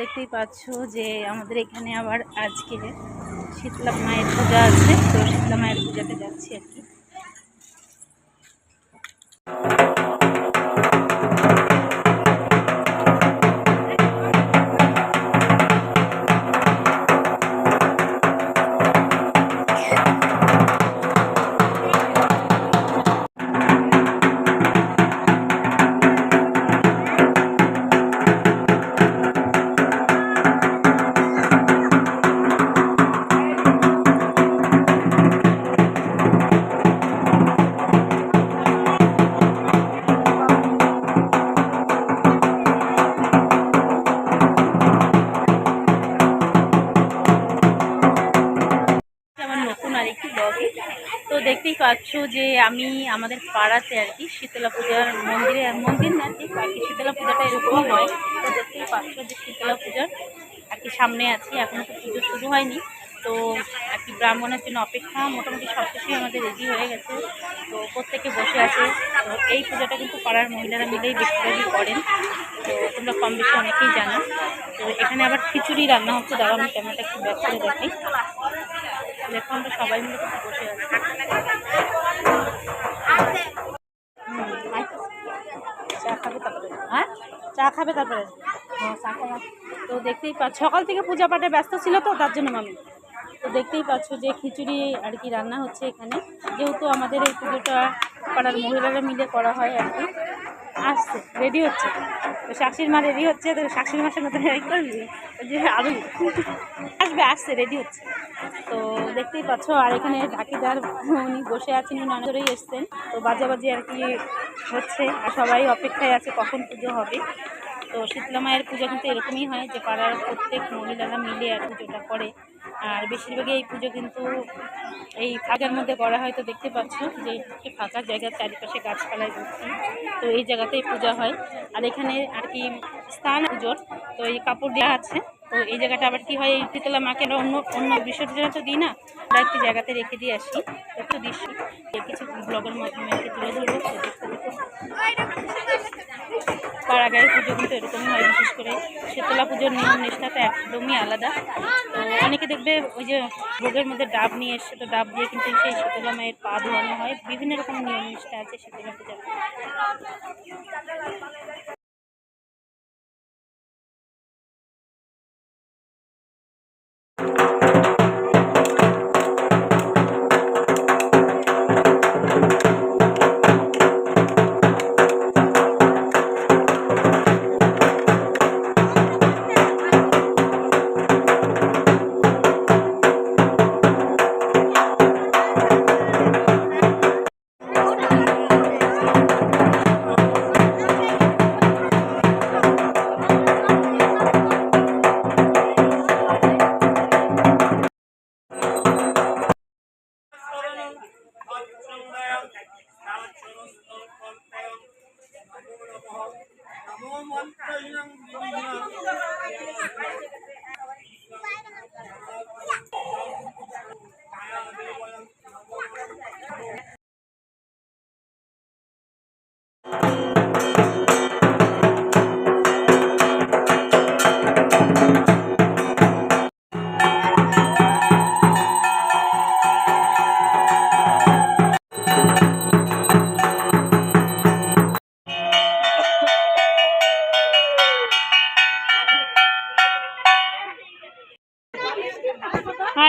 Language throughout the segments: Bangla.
দেখতেই পাচ্ছ যে আমাদের এখানে আবার আজকে শীতলা মায়ের পূজা আছে, তো শীতলা মায়ের পূজাতে যাচ্ছি আর কি। দেখতেই পাচ্ছ যে আমি আমাদের পাড়াতে আর কি শীতলা পূজার মন্দিরে, মন্দির না ঠিক, আর কি শীতলা পূজাটা এরকমই হয়। তো দেখতেই পাচ্ছ যে শীতলা পূজার আর কি সামনে আছি এখনও তো পুজো শুরু হয়নি। তো আর কি ব্রাহ্মণের জন্য অপেক্ষা, মোটামুটি সব কিছুই আমাদের রেডি হয়ে গেছে। তো প্রত্যেকে বসে আছে। তো এই পূজাটা কিন্তু পাড়ার মহিলারা মিলেই বেশিরভাগই করেন। তো তোমরা কম বেশি অনেকেই জানো। তো এখানে আবার খিচুড়ি রান্না হচ্ছে। দাঁড়া আমি ক্যামেরাটা একটু ব্যাক দেখি। দেখো আমরা সবাই মিলে বসে আছি। চা খাবে তারপরে। হ্যাঁ? চা খাবে তারপরে? হ্যাঁ চা খাবে। তো দেখতেই পাচ্ছ সকাল থেকে পূজা পাঠে ব্যস্ত ছিল তো, তার জন্য মামি। তো দেখতেই পাচ্ছ যে খিচুড়ি আর কি রান্না হচ্ছে এখানে। যেহেতু আমাদের এই পুজোটা পাড়ার মহিলারা মিলে করা হয় আর কি। আসছে রেডি হচ্ছে। তো শাশুড়ির মা রেডি হচ্ছে, তো শাশুড়ি মাসের মতো রেডি করবি? ওই যে আলু আসবে, আসছে রেডি হচ্ছে। তো দেখতেই পাচ্ছ, আর এখানে ঢাকিদার উনি বসে আছেন, উনি অনেক এসছেন। তো বাজে বাজে আর কি হচ্ছে, আর সবাই অপেক্ষায় আছে কখন পুজো হবে। তো শীতলা মায়ের পুজো কিন্তু এরকমই হয় যে পাড়ার প্রত্যেক মহিলারা মিলে আর পুজোটা করে। আর বেশিরভাগই এই পুজো কিন্তু এই ফাঁকার মধ্যে করা হয়। তো দেখতে পাচ্ছ যে একটি ফাঁকা জায়গার চারিপাশে গাছপালায় ভর্তি। তো এই জায়গাতেই পূজা হয়। আর এখানে আর কি স্থান পুজোর। তো এই কাপড় দেওয়া আছে। তো এই জায়গাটা আবার কি হয়, এই শীতলা মাকে অন্য অন্য বিসর্জনে তো দিই না, আমরা একটি জায়গাতে রেখে দিয়ে আসি, একটু দৃশ্য। কিছু ব্লগের মাধ্যমে কি তুলে ধরবো পাড়াগাঁয়ের পুজো কিন্তু এরকমই হয়, বিশেষ করে শীতলা পুজোর নিয়ম তো একদমই আলাদা। তো অনেকে দেখবে ওই যে ভোগের মধ্যে ডাব নিয়ে এসছে, তো ডাব দিয়ে কিন্তু সেই শীতলা মায়ের পা ধোয়ানো হয়। বিভিন্ন রকম নিয়ম নিষ্ঠা আছে শীতলা পূজার। 在银行里面啊。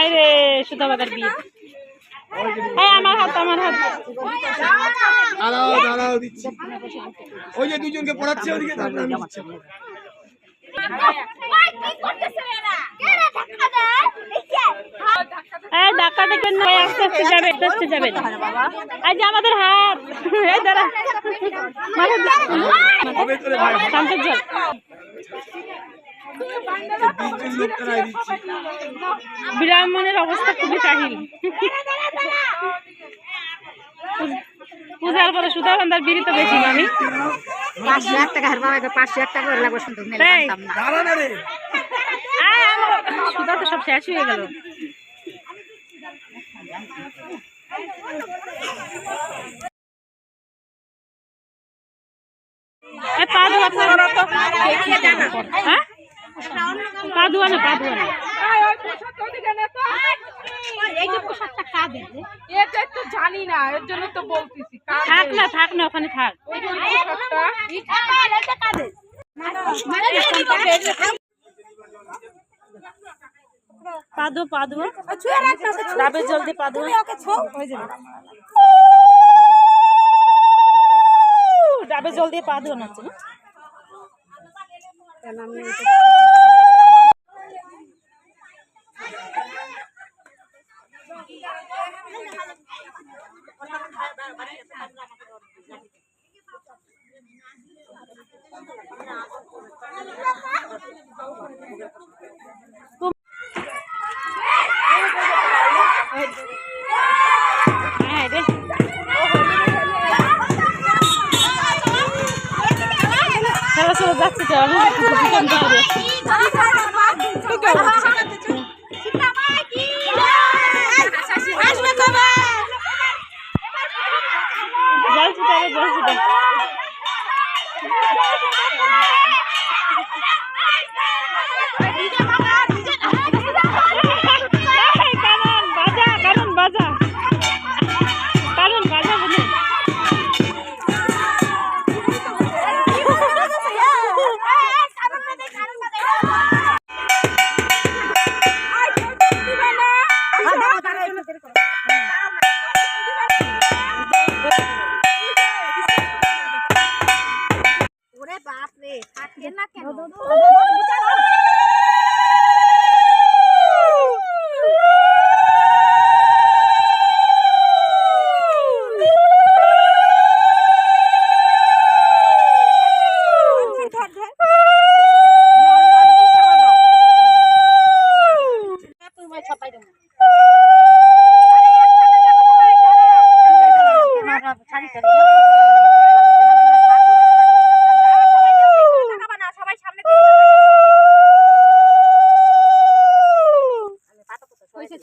হাই রে সুধাবাদার বিয়ে। হ্যাঁ আমার হাত আমার হাত। দাঁড়াও দাঁড়াও দিচ্ছি। ওই যে দুজনকে পড়াচ্ছে ওদিকে তারপরে আমি দিচ্ছি। এই ধাক্কা দেখবেন না আস্তে আস্তে যাবেন আস্তে আস্তে যাবেন এই যে আমাদের হাত। এই দাঁড়া। জল ব্রাহ্মণের অবস্থা খুবই কাহিল। পূজার পরে সুধা বান্ধার বিড়ি তো বেশি পাঁচশো এক টাকা হার বাবা পাঁচশো এক টাকা করে লাগবে শুনতে সুধা তো সব শেষ হয়ে গেল। এ পা ধোয়া হ্যাঁ? পা ধোয়া না পা না এই যে পোশাকটা কাদের রে? জানি না এর জন্য তো বলতেছি থাক না থাক না ওখানে থাক। ডাবের জল দিয়ে ডাবের জল দিয়ে না? হচ্ছে না চলো চলো যাচ্ছি তো আমি দুজন